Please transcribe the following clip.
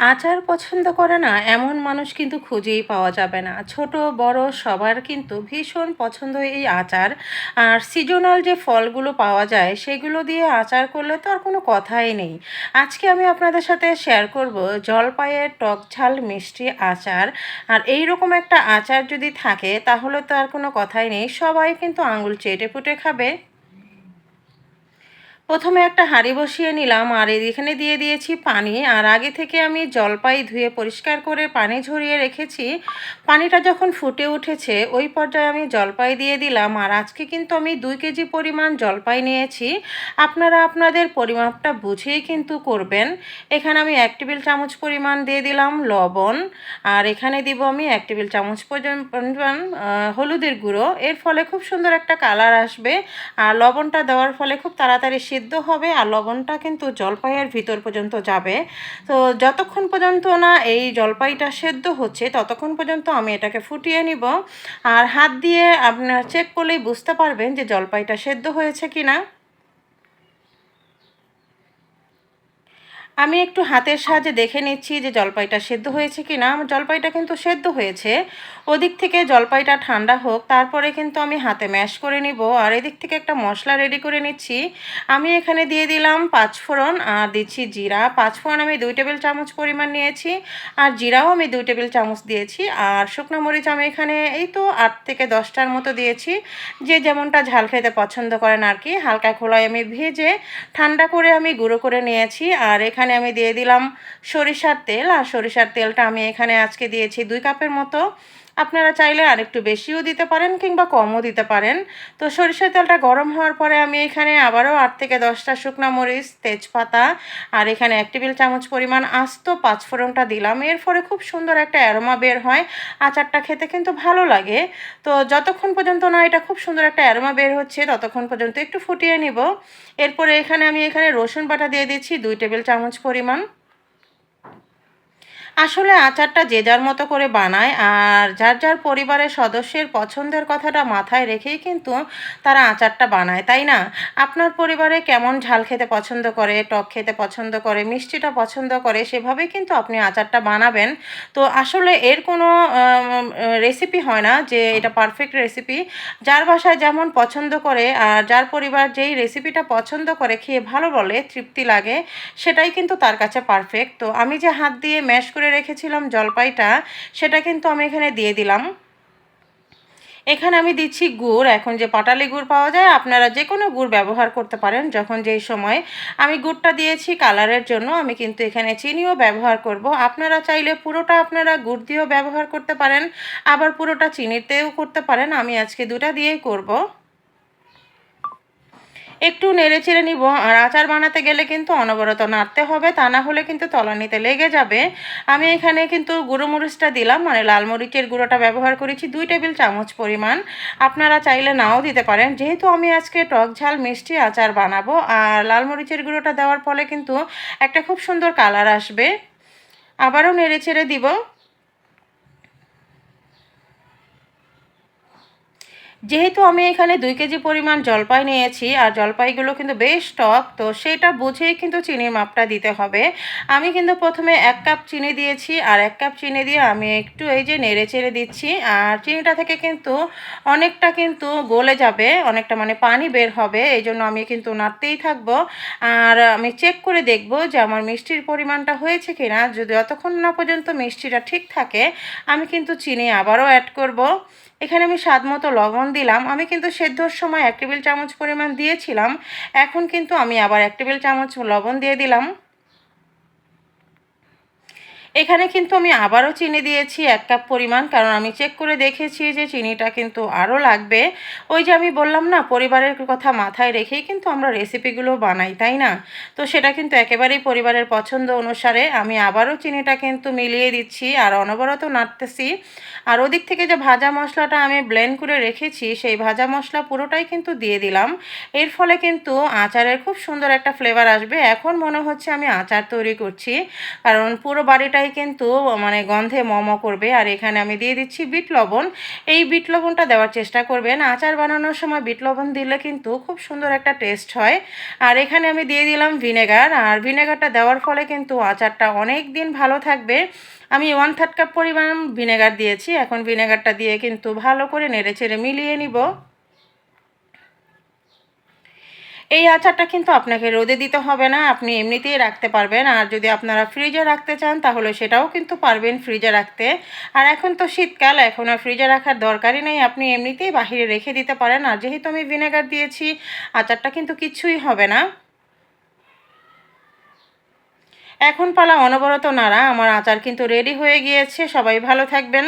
আচার পছন্দ করে না, এমন মানুষ কিন্তু খুঁজেই পাওয়া যাবে না। ছোট, বড়, সবার কিন্তু ভীষণ পছন্দ এই আচার। আর সিজনাল যে ফলগুলো পাওয়া যায়, সেগুলো দিয়ে আচার করলে তো আর কোনো কথাই নেই। আজকে আমি আপনাদের সাথে শেয়ার করব জলপাইয়ের টক ঝাল মিষ্টি আচার। আর এই রকম একটা আচার যদি থাকে, তাহলে তো আর কোনো কথাই নেই। সবাই কিন্তু আঙুল চেটে পুটে খাবে। প্রথমে একটা হাঁড়ি বসিয়ে নিলাম আর এখানে দিয়ে দিয়েছি পানি। আর আগে থেকে আমি জলপাই ধুয়ে পরিষ্কার করে পানি ঝরিয়ে রেখেছি। পানিটা যখন ফুটে উঠেছে, ওই পর্যায়ে আমি জলপাই দিয়ে দিলাম। আর আজকে কিন্তু আমি দুই কেজি পরিমাণ জলপাই নিয়েছি। আপনারা আপনাদের পরিমাপটা বুঝেই কিন্তু করবেন। এখানে আমি এক টেবিল চামচ পরিমাণ দিয়ে দিলাম লবণ। আর এখানে দিব আমি এক টেবিল চামচ পরিমাণ হলুদের গুঁড়ো। এর ফলে খুব সুন্দর একটা কালার আসবে। আর লবণটা দেওয়ার ফলে খুব তাড়াতাড়ি সিদ্ধ হবে আর লবণটা কিন্তু জলপাইয়ের ভিতর পর্যন্ত যাবে। তো যতক্ষণ পর্যন্ত না এই জলপাইটা সেদ্ধ হচ্ছে, ততক্ষণ পর্যন্ত আমি এটাকে ফুটিয়ে নিব। আর হাত দিয়ে আপনার চেক করলেই বুঝতে পারবেন যে জলপাইটা সেদ্ধ হয়েছে কি না আমি একটু হাতের সাহায্যে দেখে নিচ্ছি যে জলপাইটা সেদ্ধ হয়েছে কি না আমার জলপাইটা কিন্তু সেদ্ধ হয়েছে। ওদিক থেকে জলপাইটা ঠান্ডা হোক, তারপরে কিন্তু আমি হাতে ম্যাশ করে নিব। আর এদিক থেকে একটা মশলা রেডি করে নিচ্ছি। আমি এখানে দিয়ে দিলাম পাঁচফোড়ন আর দিচ্ছি জিরা। পাঁচফোড়ন আমি দুই টেবিল চামচ পরিমাণ নিয়েছি। আর জিরাও আমি দুই টেবিল চামচ দিয়েছি। আর শুকনো মরিচ আমি এখানে এই তো আট থেকে দশটার মতো দিয়েছি। যে যেমনটা ঝাল খেতে পছন্দ করেন আর কি। হালকা খোলায় আমি ভেজে ঠান্ডা করে আমি গুঁড়ো করে নিয়েছি। আর এখানে এখানে আমি দিয়ে দিলাম সরিষার তেল, আর সরিষার তেলটা আমি এখানে আজকে দিয়েছি দুই কাপের মতো। আপনারা চাইলে আরেকটু বেশিও দিতে পারেন কিংবা কমও দিতে পারেন। তো সরিষার তেলটা গরম হওয়ার পরে আমি এখানে আবারও আট থেকে দশটা শুকনো মরিচ, তেজপাতা আর এখানে এক টেবিল চামচ পরিমাণ আস্ত পাঁচফোড়নটা দিলাম। এর ফলে খুব সুন্দর একটা অ্যারোমা বের হয়। আচারটা খেতে কিন্তু ভালো লাগে। তো যতক্ষণ পর্যন্ত না এটা খুব সুন্দর একটা অ্যারোমা বের হচ্ছে, ততক্ষণ পর্যন্ত একটু ফুটিয়ে নিব। এরপরে এখানে আমি এখানে রসুন বাটা দিয়ে দিচ্ছি, দুই টেবিল চামচ পরিমাণ। আসলে আচারটা যে যার মতো করে বানায় আর যার যার পরিবারের সদস্যের পছন্দের কথাটা মাথায় রেখেই কিন্তু তারা আচারটা বানায়, তাই না? আপনার পরিবারে কেমন ঝাল খেতে পছন্দ করে, টক খেতে পছন্দ করে, মিষ্টিটা পছন্দ করে, সেভাবেই কিন্তু আপনি আচারটা বানাবেন। তো আসলে এর কোনো রেসিপি হয় না যে এটা পারফেক্ট রেসিপি যার বাসায় যেমন পছন্দ করে আর যার পরিবার যেই রেসিপিটা পছন্দ করে, খেয়ে ভালো বলে, তৃপ্তি লাগে, সেটাই কিন্তু তার কাছে পারফেক্ট তো আমি যে হাত দিয়ে ম্যাশ করে করে রেখেছিলাম জলপাইটা, সেটা কিন্তু আমি এখানে দিয়ে দিলাম। এখানে আমি দিচ্ছি গুড়। এখন যে পাটালি গুড় পাওয়া যায়, আপনারা যে কোনো গুড় ব্যবহার করতে পারেন যখন যেই সময়। আমি গুড়টা দিয়েছি কালারের জন্য, আমি কিন্তু এখানে চিনিও ব্যবহার করব। আপনারা চাইলে পুরোটা আপনারা গুড় দিয়েও ব্যবহার করতে পারেন, আবার পুরোটা চিনিতেও করতে পারেন। আমি আজকে দুটা দিয়েই করব। একটু নেড়ে চেড়ে নিব। আর আচার বানাতে গেলে কিন্তু অনবরত নাড়তে হবে, তা না হলে কিন্তু তলানিতে লেগে যাবে। আমি এখানে কিন্তু গুঁড়ো মরিচটা দিলাম মানে লাল মরিচের গুঁড়োটা ব্যবহার করেছি, দুই টেবিল চামচ পরিমাণ। আপনারা চাইলে নাও দিতে পারেন। যেহেতু আমি আজকে টক ঝাল মিষ্টি আচার বানাবো, আর লাল মরিচের গুঁড়োটা দেওয়ার ফলে কিন্তু একটা খুব সুন্দর কালার আসবে। আবারও নেড়ে ছেড়ে দিব। যেহেতু আমি এখানে দুই কেজি পরিমাণ জলপাই নিয়েছি, আর জলপাইগুলো কিন্তু বেশ টক, তো সেটা বুঝেই কিন্তু চিনির মাপটা দিতে হবে। আমি কিন্তু প্রথমে এক কাপ চিনি দিয়েছি, আর এক কাপ চিনি দিয়ে আমি একটু এই যে নেড়ে চেড়ে দিচ্ছি, আর চিনিটা থেকে কিন্তু অনেকটা কিন্তু গলে যাবে, অনেকটা মানে পানি বের হবে, এই জন্য আমি কিন্তু নাড়তেই থাকব। আর আমি চেক করে দেখব যে আমার মিষ্টির পরিমাণটা হয়েছে কি না যদি যতক্ষণ না পর্যন্ত মিষ্টিটা ঠিক থাকে, আমি কিন্তু চিনি আবারও অ্যাড করব। এখানে আমি স্বাদ মতো লবণ দিলাম। আমি কিন্তু সেদ্ধর সময় এক টেবিল চামচ পরিমাণ দিয়েছিলাম। এখন কিন্তু আমি আবার এক টেবিল চামচ লবণ দিয়ে দিলাম। এখানে কিন্তু আমি আবারও চিনি দিয়েছি এক কাপ পরিমাণ, কারণ আমি চেক করে দেখেছি যে চিনিটা কিন্তু আরও লাগবে। ওই যে আমি বললাম না, পরিবারের কথা মাথায় রেখেই কিন্তু আমরা রেসিপিগুলো বানাই, তাই না? তো সেটা কিন্তু একেবারেই পরিবারের পছন্দ অনুসারে আমি আবারও চিনিটা কিন্তু মিলিয়ে দিচ্ছি আর অনবরত নাড়তেছি। আর ওদিক থেকে যে ভাজা মশলাটা আমি ব্লেন্ড করে রেখেছি, সেই ভাজা মশলা পুরোটাই কিন্তু দিয়ে দিলাম। এর ফলে কিন্তু আচারের খুব সুন্দর একটা ফ্লেভার আসবে। এখন মনে হচ্ছে আমি আচার তৈরি করছি, কারণ পুরো বাড়িটাই পুরাটাই কিন্তু মানে গন্ধে মম করবে। আর এখানে আমি দিয়ে দিচ্ছি বিট লবণ। এই বিট লবণটা দেওয়ার চেষ্টা করবেন। আচার বানানোর সময় বিট লবণ দিলে কিন্তু খুব সুন্দর একটা টেস্ট হয়। আর এখানে আমি দিয়ে দিলাম ভিনেগার। আর ভিনেগারটা দেওয়ার ফলে কিন্তু আচারটা অনেক দিন ভালো থাকবে। আমি ওয়ান থার্ড কাপ পরিমাণ ভিনেগার দিয়েছি। এখন ভিনেগারটা দিয়ে কিন্তু ভালো করে নেড়ে চেড়ে মিলিয়ে নিব। এই আচারটা কিন্তু আপনাকে রোদে দিতে হবে না, আপনি এমনিতেই রাখতে পারবেন। আর যদি আপনারা ফ্রিজে রাখতে চান, তাহলে সেটাও কিন্তু পারবেন ফ্রিজে রাখতে। আর এখন তো শীতকাল, এখন আর ফ্রিজে রাখার দরকারই নেই। আপনি এমনিতেই বাহিরে রেখে দিতে পারেন। আর যেহেতু আমি ভিনেগার দিয়েছি, আচারটা কিন্তু কিছুই হবে না। এখন পালা অনবরত নাড়া। আমার আচার কিন্তু রেডি হয়ে গিয়েছে। সবাই ভালো থাকবেন।